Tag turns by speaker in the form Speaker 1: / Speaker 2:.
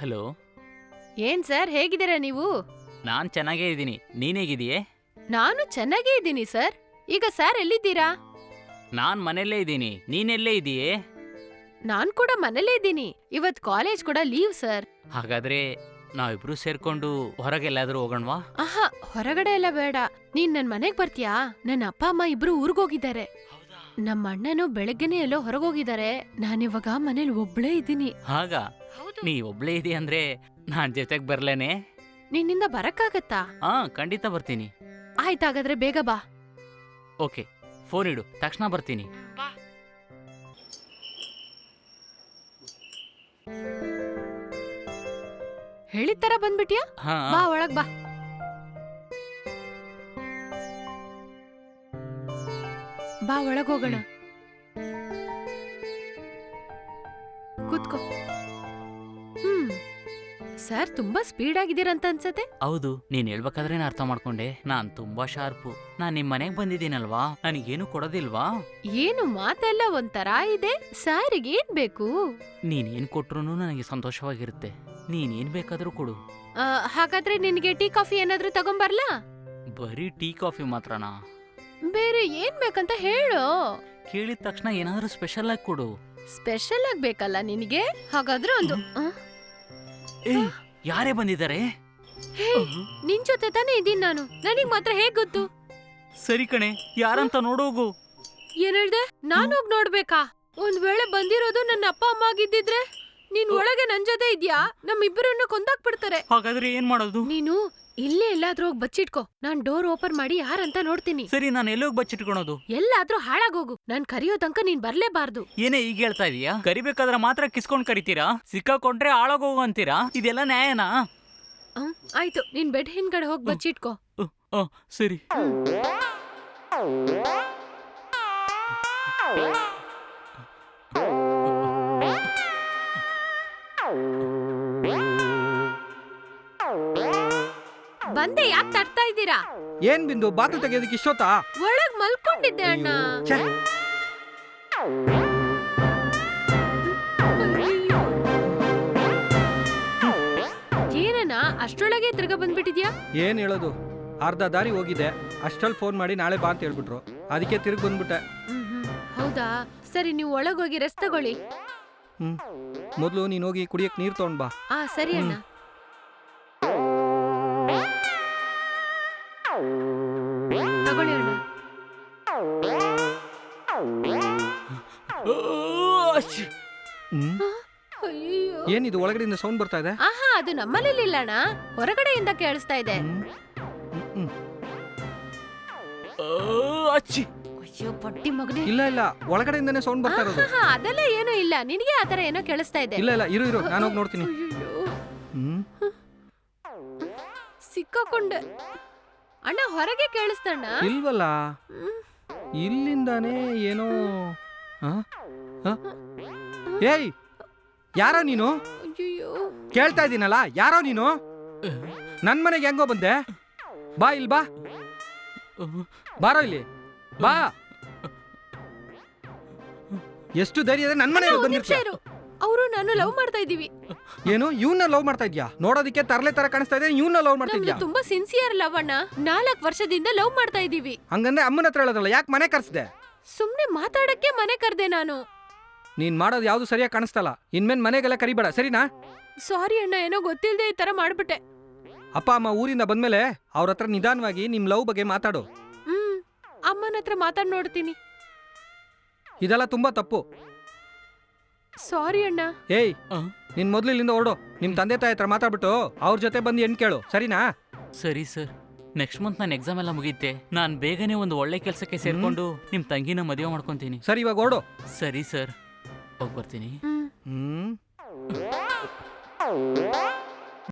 Speaker 1: Hello?
Speaker 2: ಏನ್ sir ಹೇಗಿದ್ದೀರಾ ನೀವು?
Speaker 1: ನಾನ್ ಚೆನ್ನಾಗೇ ಇದ್ದೀನಿ. ನೀನ್ ಹೇಗಿದೀಯೇ
Speaker 2: ನಾನು ಚೆನ್ನಾಗೇ ಇದ್ದೀನಿ ಸರ್. ಈಗ ಸರ್ ಎಲ್ಲಿದ್ದೀರಾ?
Speaker 1: ನಾನ್ ಮನೆಯಲ್ಲೇ ಇದ್ದೀನಿ. ನೀನೆಲ್ಲೇ ಇದೀಯೇ?
Speaker 2: ನಾನ್ ಕೂಡ ಮನೆಯಲ್ಲೇ ಇದ್ದೀನಿ. ಇವತ್ ಕಾಲೇಜ್ ಕೂಡ ಲೀವ್ ಸರ್.
Speaker 1: ಹಾಗಾದ್ರೆ ನಾವಿಬ್ರು ಸೇರ್ಕೊಂಡು ಹೊರಗೆಲ್ಲಾದ್ರೂ ಹೋಗೋಣವಾ?
Speaker 2: ಆಹಾ ಹೊರಗಡೆ ಎಲ್ಲ ಬೇಡ. ನೀನ್ ನನ್ ಮನೆಗ್ ಬರ್ತೀಯಾ? ನನ್ನ ಅಪ್ಪ ಅಮ್ಮ ಇಬ್ರು ಊರ್ಗೋಗಿದ್ದಾರೆ. ನಮ್ಮ ಅಣ್ಣನು ಬೆಳಗ್ಗೆನೆ ಎಲ್ಲೋ ಹೊರಗೋಗಿದ್ದಾರೆ. ನಾನಿವಾಗ ಮನೇಲಿ ಒಬ್ಳೇ ಇದ್ದೀನಿ.
Speaker 1: ಹಾಗ? ನೀ ಒಬ್ಳೇ ಇದೆ ಅಂದ್ರೆ ನಾನ್ ಜೊತೆಗ್ ಬರ್ಲೇನೆ?
Speaker 2: ನಿನ್ನಿಂದ ಬರಕ್ಕಾಗತ್ತಾ?
Speaker 1: ಹಾ ಖಂಡಿತ ಬರ್ತೀನಿ.
Speaker 2: ಆಯ್ತಾಗಾದ್ರೆ ಬೇಗ ಬಾ.
Speaker 1: ಓಕೆ ಫೋನ್ ಇಡು ತಕ್ಷಣ ಬರ್ತೀನಿ.
Speaker 2: ಹೇಳಿದ ತರ ಬಂದ್ಬಿಟ್ಯಾ?
Speaker 1: ಹಾ.
Speaker 2: ಬಾ ಒಳಗ್ ಬಾ. ಬಾ ಒಳಗ್ ಹೋಗೋಣ. ಕೂತ್ಕೋ. ಸರ್ ತುಂಬಾ ಸ್ಪೀಡ್ ಆಗಿದ್ದೀರಂತ ಅನ್ಸತ್ತೆ.
Speaker 1: ಹೌದು ನೀನ್ ಹೇಳ್ಬೇಕಾದ್ರೆ ಅರ್ಥ ಮಾಡ್ಕೊಂಡೆ? ನಾನ್ ತುಂಬಾ ಶಾರ್ಪು ನಾನ್ ನಿಮ್ ಮನೆಗ್ ಬಂದಿದ್ದೀನಲ್ವಾ? ನನಗೇನು ಕೊಡೋದಿಲ್ವಾ?
Speaker 2: ಏನು ಮಾತೆಲ್ಲ ಒಂಥರ ಇದೆ? ಸಾರಿಗೆ ಏನ್ ಬೇಕು?
Speaker 1: ನೀನ್ ಏನ್ ಕೊಟ್ರು ನನಗೆ ಸಂತೋಷವಾಗಿರುತ್ತೆ. ನೀನ್ ಏನ್ ಬೇಕಾದ್ರೂ ಕೊಡು.
Speaker 2: ಆ, ಹಾಗಾದ್ರೆ ನಿನ್ಗೆ ಟೀ ಕಾಫಿ ಏನಾದ್ರೂ ತಗೊಂಬರ್ಲಾ?
Speaker 1: ಬರೀ ಟೀ ಕಾಫಿ ಮಾತ್ರನಾ?
Speaker 2: ಬೇರೆ ಏನ್ ಬೇಕಂತ ಹೇಳು?
Speaker 1: ಕೇಳಿದ ತಕ್ಷಣ ಏನಾದ್ರೂ ಸ್ಪೆಷಲ್ ಆಗಿ ಕೊಡು.
Speaker 2: ಸ್ಪೆಷಲ್ ಆಗಿ ಬೇಕಲ್ಲ ನಿನಗೆ? ಹಾಗಾದ್ರೆ ಒಂದು ಆ,
Speaker 1: ಯಾರೇ ಬಂದಿದ್ದಾರೆ?
Speaker 2: ಹೇ ನಿನ್ ಜೊತೆ ತಾನೇ ಇದ್ದೀನಿ ನಾನು. ನನಗ್ ಮಾತ್ರ ಹೇಗ್ ಗೊತ್ತು?
Speaker 1: ಸರಿ ಕಣೆ ಯಾರಂತ ನೋಡೋಗು
Speaker 2: ಏನ್ ಹೇಳ್ದೆ? ನಾನು ಹೋಗ್ ನೋಡ್ಬೇಕಾ? ಒಂದ್ ವೇಳೆ ಬಂದಿರೋದು ನನ್ನ ಅಪ್ಪ ಅಮ್ಮ ಆಗಿದ್ದಿದ್ರೆ ನೀನ್ ಒಳಗೆ ನನ್ ಜೊತೆ ಇದ್ಯಾ? ನಮ್ಮಿಬ್ಬರನ್ನು ಕೊಂದಾಕ್ಬಿಡ್ತಾರೆ.
Speaker 1: ಹಾಗಾದ್ರೆ ಏನ್ ಮಾಡೋದು?
Speaker 2: ನೀನು ಇಲ್ಲೇ ಎಲ್ಲಾದ್ರೂ ಹೋಗಿ ಬಚ್ಚಿಟ್ಕೋ. ನಾನ್ ಡೋರ್ ಓಪನ್ ಮಾಡಿ ಯಾರಂತ ನೋಡ್ತೀನಿ.
Speaker 1: ಸರಿ ನಾನು ಎಲ್ಲೋಗಿ ಬಚ್ಚಿಟ್ಕೊಳೋದು?
Speaker 2: ಎಲ್ಲಾದ್ರೂ ಹಾಳಾಗೋಗು. ನಾನ್ ಕರಿಯೋ ತನಕ ನೀನ್ ಬರ್ಲೇಬಾರ್ದು.
Speaker 1: ಏನೇ ಈಗ ಹೇಳ್ತಾ ಇದೀಯಾ? ಕರಿಬೇಕಾದ್ರೆ ಮಾತ್ರ ಕಿಸ್ಕೊಂಡ್ ಕರಿತೀರಾ? ಸಿಕ್ಕಾಕೊಂಡ್ರೆ ಹಾಳಾಗೋಗು ಅಂತೀರಾ? ಇದೆಲ್ಲ ನ್ಯಾಯನಾ?
Speaker 2: ಹ್ಮ್, ಆಯ್ತು. ನೀನ್ ಬೆಡ್ ಹಿಂದ್ಗಡೆ ಹೋಗಿ ಬಚ್ಚಿಟ್ಕೋ.
Speaker 1: ಅಹ್, ಅಹ್, ಸರಿ.
Speaker 2: ಬಂದೆ ಯಾಕೆ ತರ್ತಾ ಇದ್ದೀರಾ?
Speaker 3: ಏನ್ ಬಿಂದು ಬಾತು ತೆಗೆಯೋದಕ್ಕೆ ಇಷ್ಟೊತ್ತಾ?
Speaker 2: ಒಳಗ್ ಮಲ್ಕೊಂಡಿದ್ದೆ ಅಣ್ಣ.
Speaker 3: ಛೆ,
Speaker 2: ಏನಣ್ಣ ಅಷ್ಟ್ರೊಳಗೆ ತಿರ್ಗಾ ಬಂದ್ಬಿಟ್ಟಿದ್ಯಾ?
Speaker 3: ಏನ್ ಹೇಳೋದು? ಅರ್ಧ ದಾರಿ ಹೋಗಿದೆ. ಅಷ್ಟಲ್ಲಿ ಫೋನ್ ಮಾಡಿ ನಾಳೆ ಬಾ ಅಂತ ಹೇಳ್ಬಿಟ್ರು. ಅದಕ್ಕೆ ತಿರುಗಿ ಬಂದ್ಬಿಟ್ಟೆ.
Speaker 2: ಹೌದಾ? ಸರಿ ನೀವು ಒಳಗೋಗಿ ರೆಸ್ಟ್ ತಗೊಳ್ಳಿ.
Speaker 3: ಹ್ಮ್. ಮೊದಲು ನೀನು ಹೋಗಿ ಕುಡಿಯಕ್ ನೀರು ತಗೊಂಡ್ ಬಾ.
Speaker 2: ಆ ಸರಿ ಅಣ್ಣ. ತಗೊಳ್ಳಿ ಅಣ್ಣ.
Speaker 1: ಅಶ್ಶ್!
Speaker 3: ಹ್ಮ್
Speaker 2: ಅಯ್ಯೋ.
Speaker 3: ಏನಿದು ಒಳಗಡೆಯಿಂದ ಸೌಂಡ್ ಬರ್ತಾ ಇದೆ?
Speaker 2: ಆಹಾ ಅದು ನಮ್ಮಲ್ಲಿ ಇಲ್ಲ ಅಣ್ಣ. ಹೊರಗಡೆಯಿಂದ ಕೇಳಿಸ್ತಾ ಇದೆ. ಅಯ್ಯೋ ಪಟ್ಟಿ ಮಗನೇ.
Speaker 3: ಇಲ್ಲ ಇಲ್ಲ. ಒಳಗಡೆಯಿಂದನೇ ಸೌಂಡ್ ಬರ್ತಾ ಇರೋದು.
Speaker 2: ಆಹಾ, ಅದೆಲ್ಲ ಏನೂ ಇಲ್ಲ. ನಿನಗೆ ಆ ತರ ಏನೋ ಕೇಳಿಸ್ತಾ ಇದೆ.
Speaker 3: ಇಲ್ಲ ಇಲ್ಲ. ಇರು ಇರು. ನಾನು ಹೋಗಿ ನೋಡ್ತೀನಿ. ಹ್ಮ್.
Speaker 2: ಸಿಕ್ಕಾಕೊಂಡೆ. ಅಣ್ಣ ಹೊರಗೆ ಕೇಳಿಸ್ತಣ್ಣ.
Speaker 3: ಇಲ್ವಲ್ಲ. ಇಲ್ಲಿಂದಾನೇ ಏನೋ? ಏಯ್! ಯಾರೋ ನೀನು? ಕೇಳ್ತಾ ಇದ್ದೀನಲ್ಲ ಯಾರೋ ನೀನು? ನನ್ನ ಮನೆಗೆ ಹೆಂಗೋ ಬಂದೆ. ಬಾ ಇಲ್ ಬಾ. ಬಾರೋ ಇಲ್ಲಿ. ಬಾ. ಎಷ್ಟು ಧೈರ್ಯ ಇದೆ ನನ್ನ ಮನೆಗೆ
Speaker 2: ಒಂದ್ ನಿಮಿಷ
Speaker 3: ಬಂದಿರ್ತೀಯ
Speaker 2: ಇರು. ಅವರು ನಾನು ಲವ್ ಮಾಡ್ತಾ ಇದೀವಿ
Speaker 3: ಏನು? ಇವನ್ನ ಲವ್ ಮಾಡ್ತಾ ಇದ್ಯಾ? ನೋಡೋದಕ್ಕೆ ತರಲೆ ತರ ಕಾಣಿಸ್ತಾ ಇದೆ ಇವನ್ನ ಲವ್ ಮಾಡ್ತಾ
Speaker 2: ನಮ್ದು
Speaker 3: ಇದ್ಯಾ?
Speaker 2: ತುಂಬಾ ಸಿನ್ಸಿಯರ್ ಲವ್ ಅಣ್ಣ. ನಾಲ್ಕು ವರ್ಷದಿಂದ ಲವ್ ಮಾಡ್ತಾ ಇದೀವಿ.
Speaker 3: ಹಂಗಂದ್ರೆ ಅಮ್ಮನ ಹತ್ರ ಹೇಳೋದಲ್ಲ ಯಾಕೆ ಮನೆ ಕರ್ಸ್ದೆ?
Speaker 2: ಸುಮ್ನೆ ಮಾತಾಡಕ್ಕೆ ಮನೆ ಕರ್ದೆ ನಾನು.
Speaker 3: ನೀನ್ ಮಾಡೋದು ಯಾವ್ದು ಸರಿಯಾಗಿ ಕಾಣಿಸ್ತಲ್ಲ ಇನ್ಮೇಲೆ ಮನೆಗೆಲ್ಲ ಕರಿಬೇಡ ಸರಿನಾ?
Speaker 2: ಸಾರಿ ಅಣ್ಣ ಏನೋ ಗೊತ್ತಿಲ್ಲದೆ ಈ ತರ ಮಾಡ್ಬಿಟ್ಟೆ.
Speaker 3: ಅಪ್ಪ ಅಮ್ಮ ಊರಿಂದ ಬಂದ್ಮೇಲೆ ಅವ್ರ ಹತ್ರ ನಿಧಾನವಾಗಿ ನಿಮ್ ಲವ್ ಬಗ್ಗೆ ಮಾತಾಡು.
Speaker 2: ಹ್ಮ್ ಅಮ್ಮನ ಹತ್ರ ಮಾತಾಡ್ ನೋಡ್ತೀನಿ.
Speaker 3: ಇದೆಲ್ಲ ತುಂಬಾ ತಪ್ಪು.
Speaker 2: ಸಾರಿ ಅಣ್ಣ.
Speaker 3: ಏಯ್ ನಿನ್ ಮೊದ್ಲು ಇಲ್ಲಿಂದ ಹೊರಡು. ನಿಮ್ ತಂದೆ ತಾಯಿ ಹತ್ರ ಮಾತಾಡ್ಬಿಟ್ಟು ಅವ್ರ ಜೊತೆ ಬಂದು ಹೆಣ್ ಕೇಳು ಸರಿನಾ?
Speaker 1: ಸರಿ ಸರ್. ನೆಕ್ಸ್ಟ್ ಮಂತ್ ನಾನು ಎಕ್ಸಾಮ್ ಎಲ್ಲ ಮುಗಿಯುತ್ತೆ ನಾನು ಬೇಗನೆ ಒಂದು ಒಳ್ಳೆ ಕೆಲಸಕ್ಕೆ ಸೇರ್ಕೊಂಡು ನಿಮ್ ತಂಗಿನ ಮದುವೆ ಮಾಡ್ಕೊಂತೀನಿ.
Speaker 3: ಸರಿ ಇವಾಗ ಹೊರಡು.
Speaker 1: ಸರಿ ಸರ್. ಹೋಗಿ ಬರ್ತೀನಿ.
Speaker 2: ಹ್ಮ್.
Speaker 3: ಹ್ಮ್.